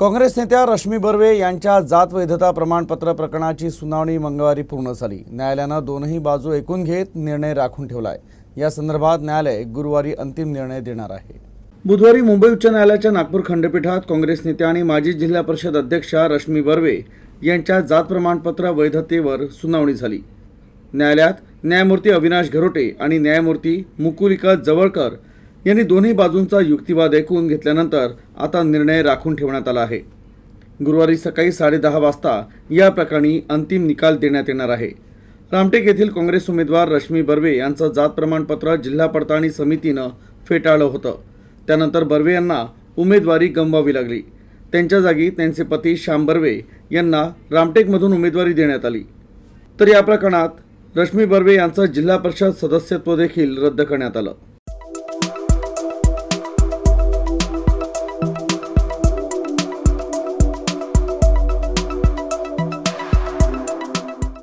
काँग्रेस नेत्या रश्मी बर्वे यांच्या जात वैधता प्रमाणपत्र प्रकरणाची सुनावणी मंगळवारी पूर्ण झाली. न्यायालयानं दोनही बाजू ऐकून घेत निर्णय राखून ठेवलाय. या संदर्भात न्यायालय गुरुवारी अंतिम निर्णय देणार आहे. बुधवारी मुंबई उच्च न्यायालयाच्या नागपूर खंडपीठात काँग्रेस नेत्या आणि माजी जिल्हा परिषद अध्यक्षा रश्मी बर्वे यांच्या जात प्रमाणपत्र वैधतेवर सुनावणी झाली. न्यायालयात न्यायमूर्ती अविनाश घरोटे आणि न्यायमूर्ती मुकुलिका जवळकर यांनी दोन्ही बाजूंचा युक्तिवाद ऐकून घेतल्यानंतर आता निर्णय राखून ठेवण्यात आला आहे. गुरुवारी सकाळी साडेदहा वाजता या प्रकरणी अंतिम निकाल देण्यात येणार आहे. रामटेक येथील काँग्रेस उमेदवार रश्मी बर्वे यांचं जात प्रमाणपत्र जिल्हा पडताळणी समितीनं फेटाळलं होतं. त्यानंतर बर्वे यांना उमेदवारी गमवावी लागली. त्यांच्या जागी त्यांचे पती श्याम बर्वे यांना रामटेकमधून उमेदवारी देण्यात आली. तर या प्रकरणात रश्मी बर्वे यांचं जिल्हा परिषद सदस्यत्व देखील रद्द करण्यात आलं.